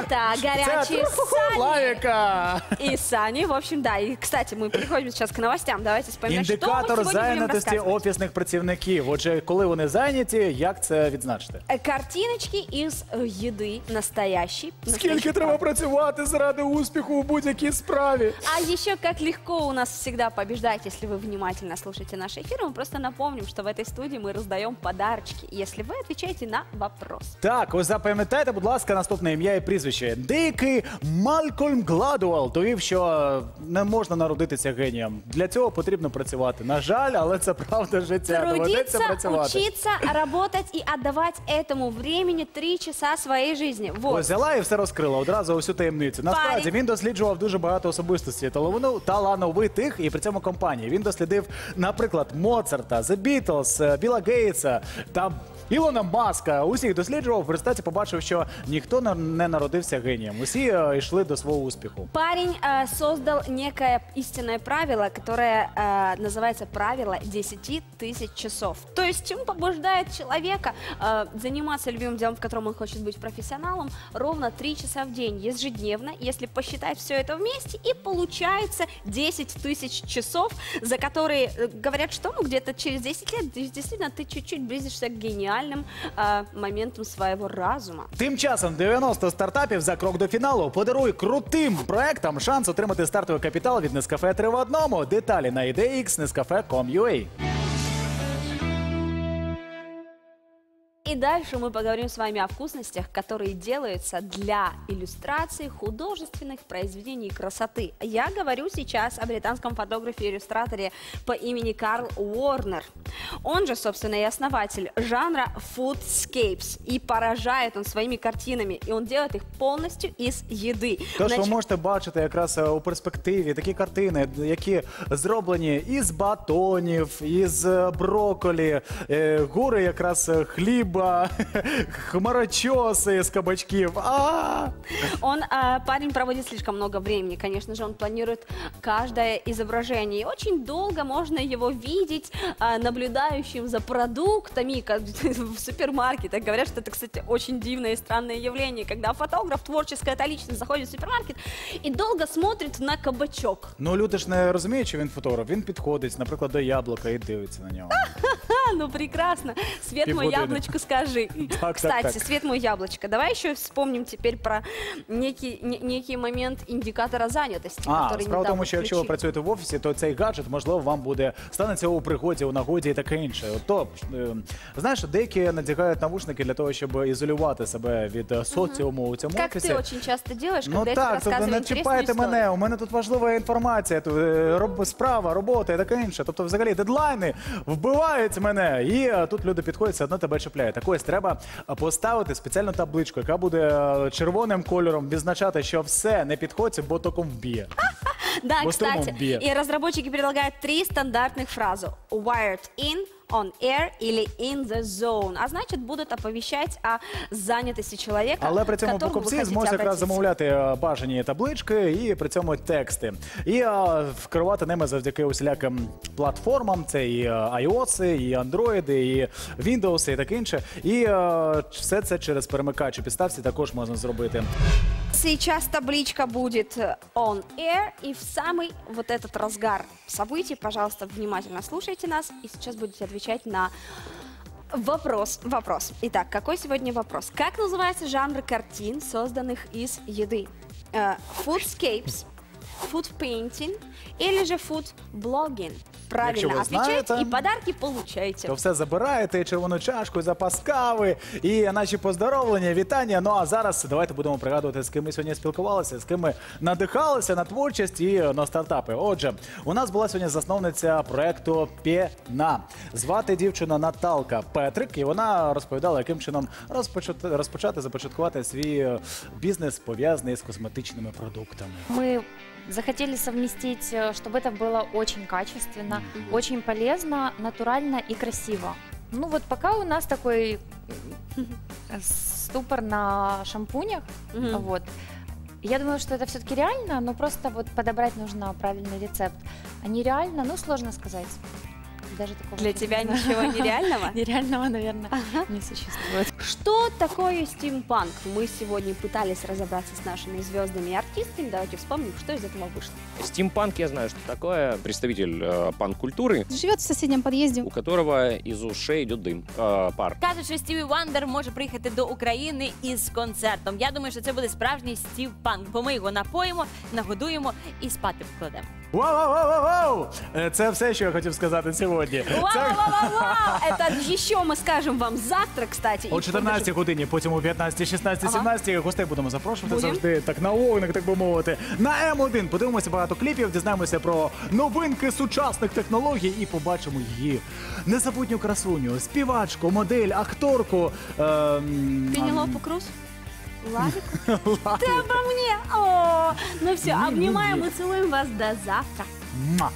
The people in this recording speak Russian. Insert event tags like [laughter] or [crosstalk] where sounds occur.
Это горячие Це сани. Лавіка! И сани, в общем, да. И, кстати, мы переходим сейчас к новостям. Давайте вспоминать, что мы Індикатор сегодня будем зайнятості рассказывать. офісних працівників. Отже, коли вони зайняті, як це відзначити? Э, Картиночки из э, еды настоящей. Скільки настоящей треба правды. працювати заради успіху у будь-якій справі? А еще как легко у нас всегда побеждать, если вы внимательно слушаете наши эфиры. Мы просто напомним, что в этой студии мы раздаем подарочки, если вы отвечаете на вопрос. Так, ось запам'ятайте, будь ласка, наступне ім'я і прізвище. Деякий Малькольм Гладуел довів, що не можна народитися генієм. Для цього потрібно працювати. На жаль, але це правда життя. Доведеться Трудиться, працювати. учиться, работать и отдавать этому времени три часа своей жизни. Вот. Ось взяла і все розкрила одразу усю таємницю. Насправді Парень. він досліджував дуже багато особистостей талановину- талановитих і при цьому компанії. Він дослідив, наприклад, Моцарта, The Beatles, е, Біла Гейтса та Ілона Маска. Усіх досліджував. В результаті побачив, що ніхто на- не народився генієм. Усі е, йшли до свого успіху. Парень э, создал некое истинное правило, которое э, называется правило 10 тысяч часов. То есть он побуждает человека э, заниматься любимым делом, в котором он хочет быть профессионалом, ровно 3 часа в день, ежедневно, если посчитать все это вместе, и получается 10 тысяч часов, за которые э, говорят, что ну, где-то через 10 лет действительно ты чуть-чуть близишься к гениальным э, моментам своего разума. Тим часом 90 стартапів за крок до фіналу подаруй крутим проектам шанс отримати стартовий капітал від Нескафе 3 в одному. Деталі на IDX Nescafe.com.ua. И дальше мы поговорим с вами о вкусностях, которые делаются для иллюстрации художественных произведений красоты. Я говорю сейчас о британском фотографе и иллюстраторе по имени Карл Уорнер. Он же, собственно, и основатель жанра Foodscapes. И поражает он своими картинами. И он делает их полностью из еды. То, що ви Значит, можете бачити якраз е, у перспективі, такі картини, які зроблені із батонів, із е, броколі, е, гури якраз е, хліба, [laughs] хмарочоси з кабачків. А! Он, а, парень проводит слишком много времени, конечно же, он планирует каждое изображение. И очень долго можно его видеть а, наблюдающим за продуктами как в супермаркетах. Говорят, что это, кстати, очень дивное и странное явление, когда фотограф, творческая эта личность заходит в супермаркет и долго смотрит на кабачок. Ну люди ж не розуміють, що він фотограф. Він підходить, наприклад, до яблука і дивиться на нього. А, ну прекрасно. Свет мой Півгодини. яблочко, скажи. [laughs] так, Кстати, так. свет мой яблочко. Давай еще вспомним теперь про некий, не- некий момент индикатора занятости, А, который справа в тому, недавно що якщо ви включили. працюєте в офісі, то цей гаджет, можливо, вам буде станеться у пригоді, у нагоді і таке інше. От То, е, знаєш, деякі надягають навушники для того, щоб ізолювати себе від е, соціуму у цьому Как офісі. ты очень часто делаешь, Ну когда я тебе так, тобто рассказываю не интересную чіпайте историю. мене. У мене тут важлива інформація, тут, е, роб, справа, робота і таке інше. Тобто, взагалі, дедлайни вбивають мене, і е, тут люди підходять, все одно тебе чіпляють. Так ось треба е, поставити спеціальну табличку, яка буде е, червоним кольором відзначати, що все не підходить, бо током вб'є. Да, кстати, и разработчики предлагают три стандартных фразы. Wired in, on air или in the zone. А значит, будут оповещать о занятости человека, Але при к цьому которому вы покупці хотите зможуть якраз обратиться. замовляти е, бажані таблички і при цьому тексти. І е, вкривати ними завдяки усіляким платформам. Це і е, iOS, і Android, і Windows, і таке інше. І е, все це через перемикач у підставці також можна зробити. Сейчас табличка будет э, on air, и в самый вот этот разгар событий, пожалуйста, внимательно слушайте нас, и сейчас будете отвечать на вопрос. Вопрос. Итак, какой сегодня вопрос? Как называется жанр картин, созданных из еды? Э, Painting или же food blogging? Правильно вы отвечайте знаете, и подарки получайте. То все забираєте, і червону чашку, і запас кави, і наші поздоровлення, вітання. Ну а зараз давайте будемо пригадувати, з ким ми сьогодні спілкувалися, з ким ми надихалися на творчість і на стартапи. Отже, у нас була сьогодні засновниця проекту Пєна. Звати дівчину Наталка Петрик, і вона розповідала, яким чином розпочати, розпочати започаткувати свій е, бізнес пов'язаний з косметичними продуктами. Мы захотели совместить, э, чтобы это было очень качественно, очень полезно, натурально и красиво. Ну вот пока у нас такой м, ступор на шампунях, Мгм. вот. Я думаю, что это все-таки реально, но просто вот подобрать нужно правильный рецепт. А нереально, ну сложно сказать. даже такого Для тебя ничего нереального? [laughs] нереального, наверное, не существует. Что такое стимпанк? Мы сегодня пытались разобраться с нашими звездами и артистами. Давайте вспомним, что из этого вышло. Стимпанк я знаю, что такое. Представитель э, панк-культуры, Живет в соседнем подъезде. у которого из ушей идет дым, э, пар. Кажуть, що Стіві Вандер може приїхати до України із концертом. Я думаю, що це буде справжній Стів Панк, бо ми його напоїмо, нагодуємо і спати покладемо. Вау, вау, вау, вау, вау! Е, Це все, що я хотів сказати сьогодні. Це Вау-вау-вау! Это еще мы скажем вам завтра, кстати. о И 14 годині, потім о 15, 16, Ага. 17 гостей будемо запрошувати Будем. завжди так на вогник, так би мовити. На М1 подивимося багато кліпів, дізнаємося про новинки сучасних технологій і побачимо її незабутню красуню, співачку, модель, акторку. ем, Пенелопу Круз? Лавик? Обо мне! О, ну все, обнимаем и целуем вас до завтра. Муа.